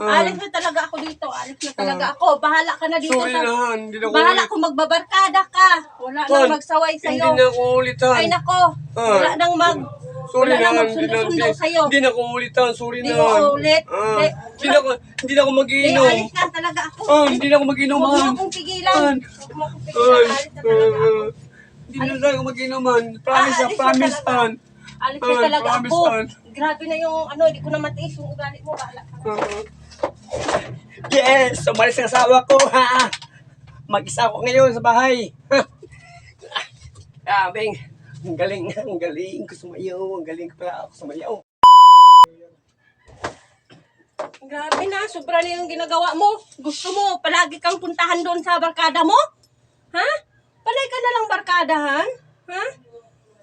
Ah. Alis na talaga ako dito. Alis na talaga ako. Bahala ka na dito. Sorry sa... na. Hindi na ako Bahala ulit. kung magbabarkada ka. Wala Han, nang magsaway Hindi sa'yo. na ako ulit, Han. Ay nako. Ah. Wala nang mag... Sorry wala na, nang. Hindi na, magsundo-sundo hindi, sa'yo. hindi na ako ulit, Han. Sorry Hindi na, mo Han. ulit. Ah. Hindi na ako, hindi na ako mag-iinom. alis na talaga ako. Han, hindi na ako mag-iinom, Huwag mo akong pigilan. Huwag mo akong pigilan. Alis na talaga ako. ah, Hindi na tayo mag-iinom, Han. Promise, Ah, ah, na promise. Han. Alis na talaga ako. Grabe na yung ano, hindi ko na matiis yung ugali mo. Bahala ka. Yes! Umalis ang asawa ko, ha? Mag-isa ako ngayon sa bahay. Ah, Beng. Ang galing, ang galing ko sumayaw. Ang galing ko pala ako sumayaw. Grabe na, sobra na yung ginagawa mo. Gusto mo, palagi kang puntahan doon sa barkada mo? Ha? Palay ka na lang barkadahan? Ha?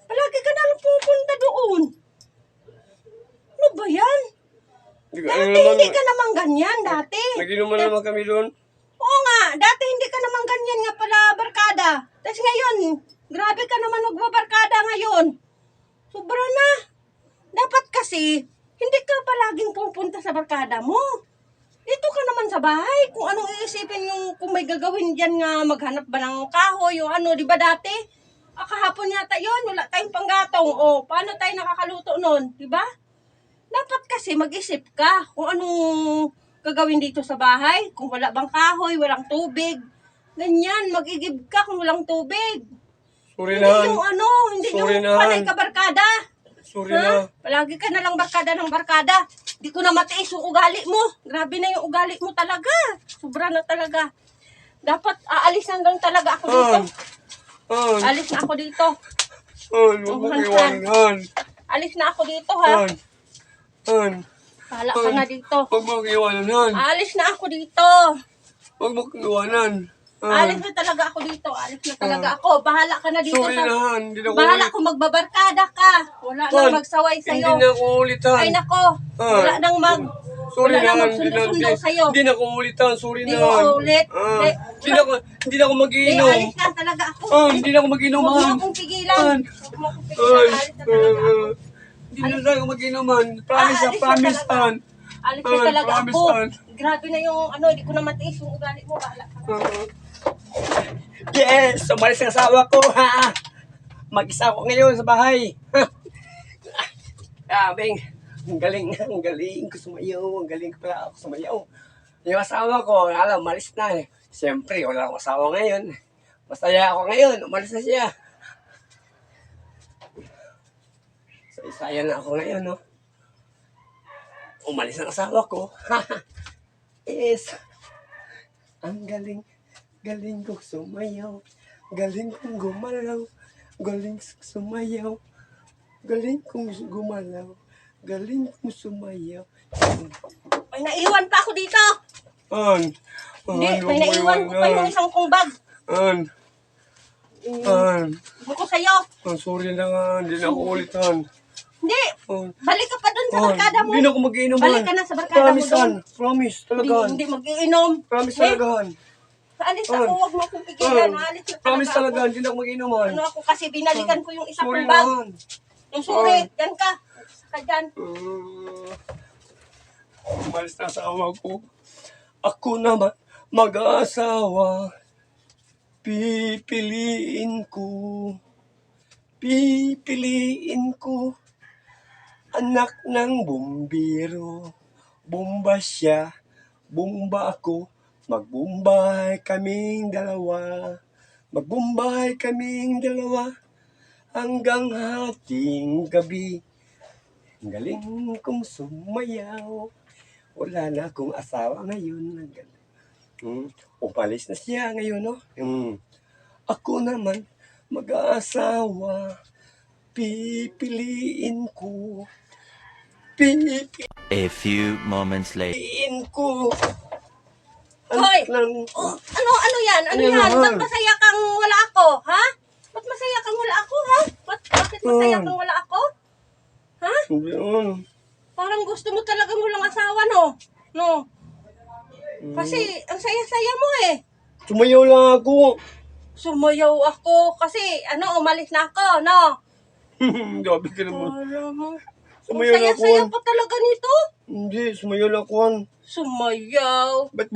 Palagi ka na lang pupunta doon. Ba yan? Dati ano naman, hindi ka naman ganyan, dati. naginuman naman kami doon. Oo nga, dati hindi ka naman ganyan nga pala barkada. Tapos ngayon, grabe ka naman magbabarkada ngayon. Sobra na. Dapat kasi, hindi ka palaging pupunta sa barkada mo. Dito ka naman sa bahay. Kung anong iisipin yung kung may gagawin dyan nga maghanap ba ng kahoy o ano, di ba dati? Ah, kahapon yata yon wala tayong panggatong. O, paano tayo nakakaluto nun? Di ba? Dapat kasi mag-isip ka kung anong gagawin dito sa bahay. Kung wala bang kahoy, walang tubig. Ganyan, mag-igib ka kung walang tubig. Sorry Hindi na, yung ano, hindi Sorry yung na, panay ka barkada. sorry Ha? na. Palagi ka na lang barkada ng barkada. Di ko na matiis yung ugali mo. Grabe na yung ugali mo talaga. Sobra na talaga. Dapat aalis na lang talaga ako dito. Han. Han. Alis na ako dito. Han. Huwag mo Han, iwanan, Han. Alis na ako dito ha. Han. Han. Bahala ka na dito. Huwag mo iwanan, Han. Alis na ako dito. Huwag mo iwanan. Han. Alis na talaga ako dito. Alis na talaga ako. Bahala ka na dito. Sorry sa... na, Han. Hindi na Bahala ulit. kung magbabarkada ka. Wala Han. nang magsaway Hindi sa'yo. na ako ulit, Han. Ay nako. Han. Wala nang mag... Sorry wala na, nang Han. Hindi na, magsundo-sundo hindi, sa'yo. hindi na ako ulit, Han. Sorry Hindi na, mo Han. ulit. Eh, Hindi na ako, hindi na ako mag-iinom. alis na talaga ako. Ah, hindi na ako mag-iinom, Huwag mo Han. akong pigilan. Han. Huwag mo akong pigilan. Alis na talaga ako. Ah, na mag-inom, Han. Promise, Ah, ah, alis na promise. Han. Alis na talaga promise, ako. Grabe na yung ano, hindi ko na matiis yung ugali mo. Bahala ka. Ah. Yes! Umalis ang asawa ko, ha? Mag-isa ako ngayon sa bahay. ah, Beng. Ang galing, ang galing ko sumayaw. Ang galing ko pala ako sumayaw. Yung asawa ko, alam, umalis na. Siyempre, wala akong asawa ngayon. Masaya ako ngayon. Umalis na siya. Isaya na ako ngayon, no? Umalis ang asawa ko. yes. Ang galing, galing ko sumayaw. Galing kong gumalaw. Galing sumayaw. Galing kong gumalaw. Galing kong sumayaw. May naiwan pa ako dito. An. Hindi, An, may naiwan ko pa yung isang kong bag. An. An. Ibo ko sa'yo. An, sorry na nga. Hindi na ako ulit, An. Hindi. An. Balik ka pa dun sa An. barkada mo. Hindi na ako mag-iinom, Balik Han. ka na sa barkada mo Promise, doon. An. Promise, talaga, Hindi, hindi mag-iinom. Promise Eh, talaga, Han. Alis ako, huwag mo akong pigilan. An. Alis na Promise talaga, hindi na ako mag-iinom, Han. Ano ako kasi binalikan ko yung isa kong bag. Yung suri, An. yan ka. Ka dyan. Uh, umalis na asawa ko. Ako naman mag-asawa. Pipiliin ko. Pipiliin ko. Anak ng bumbiro. Bomba siya. Bomba ako. Magbumbay kaming dalawa. Magbumbay kaming dalawa. Hanggang hating gabi. Ang galing kong sumayaw. Wala na akong asawa ngayon. Hmm. Umalis na siya ngayon, no? Hmm. Ako naman, mag-aasawa. Pipiliin ko. A few moments later. ko. Hoy! Lang, Oh, ano, ano yan? Ano Ano yan? naman? Ba't masaya kang wala ako, ha? Ba't masaya kang wala ako, ha? Ba't, bakit masaya Hmm. kang wala ako? Ha? Yun. Parang gusto mo talagang walang asawa, no? No? Kasi, ang saya-saya mo eh. Sumayaw lang ako. Sumayaw ako kasi, ano, umalis na ako, no? Gabi ka naman. Alam mo. Sumayaw Ang na kuhan. saya-saya pa talaga nito. Hindi, sumayaw na kuhan. Sumayaw. Ba't